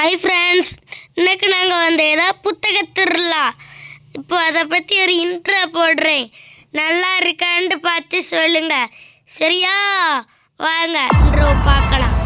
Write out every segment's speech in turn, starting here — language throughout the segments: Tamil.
ஹாய் ஃப்ரெண்ட்ஸ் இன்னைக்கு நாங்கள் வந்து ஏதாவது புத்தக திருவிழா. இப்போ அதை பற்றி ஒரு இன்ட்ரோ போடுறேன். நல்லா இருக்கான்னு பார்த்து சொல்லுங்கள் சரியா? வாங்க இன்ட்ரோ பார்க்கலாம்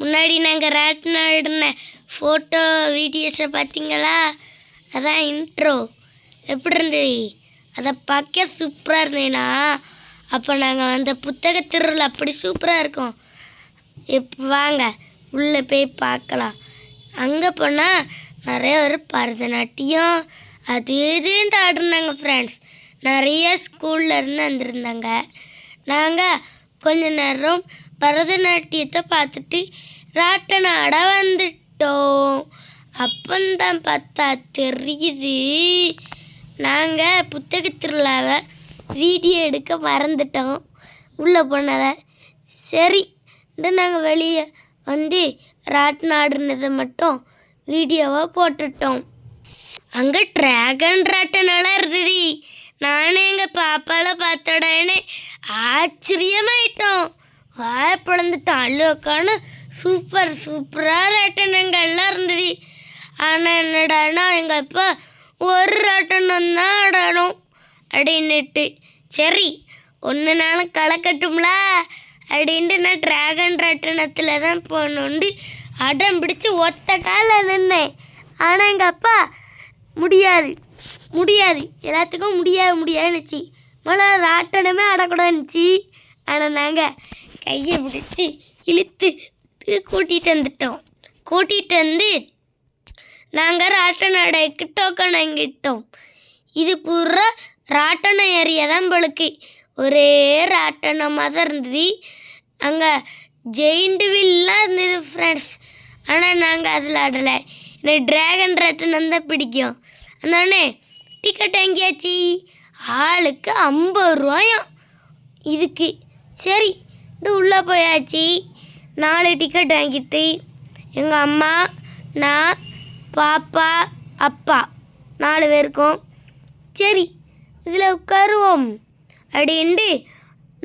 முன்னாடி நாங்கள் ராட்டின ஆடின ஃபோட்டோ வீடியோஸை பார்த்தீங்களா அதான் இன்ட்ரோ எப்படி இருந்தது? அதை பார்க்க சூப்பராக இருந்தேனா? அப்போ நாங்கள் வந்த புத்தக திருவிழா அப்படி சூப்பராக இருக்கும். இப்போ வாங்க உள்ளே போய் பார்க்கலாம். அங்கே போனால் நிறைய ஒரு பரதநாட்டியம் அது இதுன்ட்டு ஆடினாங்க ஃப்ரெண்ட்ஸ் நிறைய ஸ்கூல்லேருந்து வந்திருந்தாங்க. நாங்கள் கொஞ்ச நேரம் பரதநாட்டியத்தை பார்த்துட்டு ராட்டனாட வந்துட்டோம். அப்பந்தான் பார்த்தா தெரியுது. நாங்கள் புத்தக திருவிழாவில் வீடியோ எடுக்க மறந்துட்டோம். உள்ளே போனதை. சரி நாங்கள் வெளியே வந்து ராட்டினம் மட்டும் வீடியோவாக போட்டுட்டோம். அங்கே ட்ராகன் ராட்டனெல்லாம் இருந்தது. நானும் எங்கள் பாப்பாவில் பார்த்தோடனே ஆச்சரியமாயிட்டோம். வாய பிளந்துட்டோம் அழுக்கான சூப்பர் சூப்பராக ராட்டனங்கள்லாம் இருந்தது. ஆனால் என்னடானா எங்கள் அப்பா ஒரு ராட்டனம் தான் ஆடணும் அப்படின்னுட்டு. சரி ஒன்று நாளும் களைக்கட்டும்ல அப்படின்ட்டு நான் டிராகன் ராட்டனத்தில் தான் போனோண்டு அடம் பிடிச்சி ஒத்த காலில் நின்னேன். ஆனால் எங்கள் அப்பா முடியாது முடியாது. எல்லாத்துக்கும் முடியாது முடியாதுன்னுச்சு. முதல்ல ராட்டனமே ஆடக்கூடாதுன்னுச்சு. ஆனால் நாங்கள் கையை பிடிச்சி இழுத்து கூட்டிகிட்டு வந்துட்டோம். கூட்டிகிட்டு வந்து நாங்கள் ராட்டன அடைக்கு டோக்கன் வாங்கிட்டோம். இது பூரா ராட்டன ஏரியா தான் பழுக்கு ஒரே ராட்டனமாக தான் இருந்தது. அங்கே ஜெயிண்ட் வில்லாம் இருந்தது ஃப்ரெண்ட்ஸ் ஆனால் நாங்கள் அதில் ஆடலை. எனக்கு டிராகன் ராட்டனம் தான் பிடிக்கும். அந்தானே டிக்கெட் வாங்கியாச்சு. ஆளுக்கு ஐம்பது ரூபாயும். இதுக்கு. சரி உள்ளே போயாச்சு. நாலு டிக்கெட் வாங்கிட்டு எங்கள் அம்மா நான் பாப்பா அப்பா நாலு பேருக்கும். சரி இதில் உட்காருவோம். அப்படின்ட்டு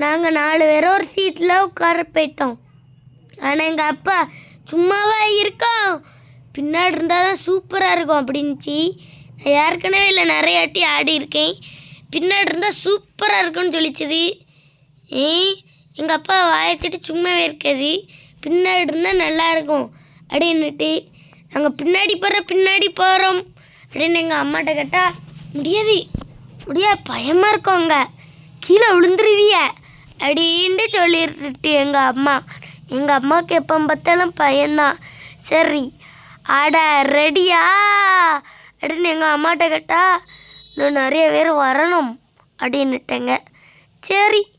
நாங்கள் நாலு பேரும் ஒரு சீட்டில் உட்கார போயிட்டோம். ஆனால் எங்கள் அப்பா சும்மாவா இருக்கோம் பின்னாடி இருந்தால் தான் சூப்பராக இருக்கும் அப்படின்னுச்சு. நான் ஏற்கனவே இல்லை நிறைய வாட்டி ஆடி இருக்கேன் பின்னாடி இருந்தால் சூப்பராக இருக்கும்னு சொல்லிச்சது. ஏ எங்கள் அப்பா வாயத்திட்டு சும்மாவே இருக்காது. பின்னாடி இருந்தால் நல்லா இருக்கும். அப்படின்னுட்டு நாங்கள் பின்னாடி போகிற பின்னாடி போகிறோம் அப்படின்னு எங்கள் அம்மாட்ட கேட்டால் முடியாது. முடியாது பயமாக இருக்கும் அங்கே. கீழே விழுந்துருவிய. அப்படின்ட்டு சொல்லிட்டு எங்கள் அம்மா. எங்கள் அம்மாவுக்கு எப்போ பார்த்தாலும் பயந்தான் சரி ஆட ரெடியா. அப்படின்னு எங்கள் அம்மாட்ட கேட்டால் இன்னும் நிறைய பேர் வரணும். அப்படின்னுட்டேங்க. சரி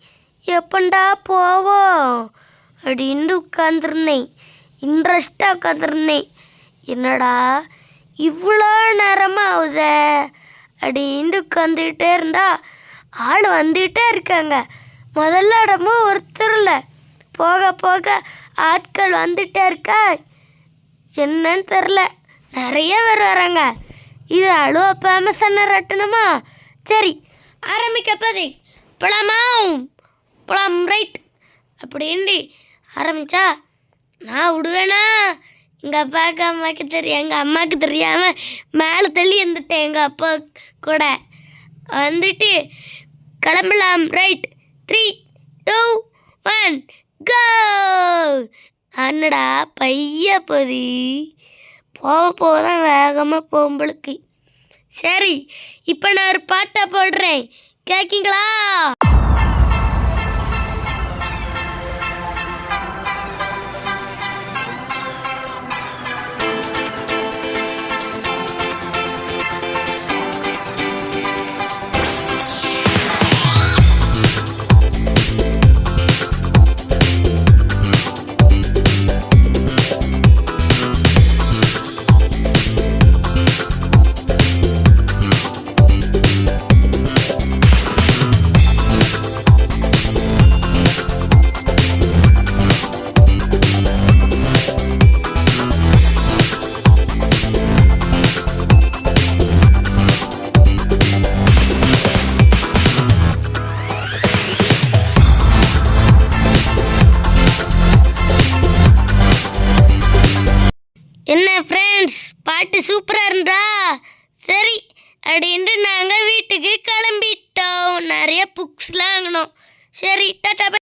எப்பண்டா போவோம்? அப்படின்ட்டு உட்காந்துருந்தேன் இன்ட்ரெஸ்டாக உட்காந்துருந்தேன் என்னடா இவ்வளோ நேரமாக ஆகுதே அப்படின்ட்டு உட்காந்துக்கிட்டே இருந்தா ஆள் வந்துக்கிட்டே இருக்காங்க. முதல்ல இடமும் ஒருத்தர் இல்லை போக போக ஆட்கள் வந்துட்டே இருக்கா? என்னன்னு தெரில. நிறைய பேர் வராங்க. இது அழுவ ஃபேமஸான ரட்டணுமா? சரி ஆரம்பிக்கப்பது போலாமா போலாம் ரைட் அப்படின்ட்டு ஆரம்பிச்சா நான் விடுவேனா? எங்கள் அப்பாவுக்கு அம்மாவுக்கு தெரியும் எங்கள் அம்மாவுக்கு தெரியாமல் மேலே தள்ளி இருந்துட்டேன் எங்கள் அப்பா கூட. வந்துட்டு கிளம்பலாம் right three two one go அண்ணடா பைய பொதி. போக போக தான் வேகமாக போகும்பளுக்கு சரி இப்போ நான் ஒரு பாட்டை போடுறேன். கேட்கிங்களா என்ன ஃப்ரெண்ட்ஸ் பாட்டு சூப்பராக இருந்தா? சரி அப்படின்ட்டு நாங்கள் வீட்டுக்கு கிளம்பிட்டோம். நிறைய புக்ஸ்லாம் வாங்கினோம். சரி டாட்டா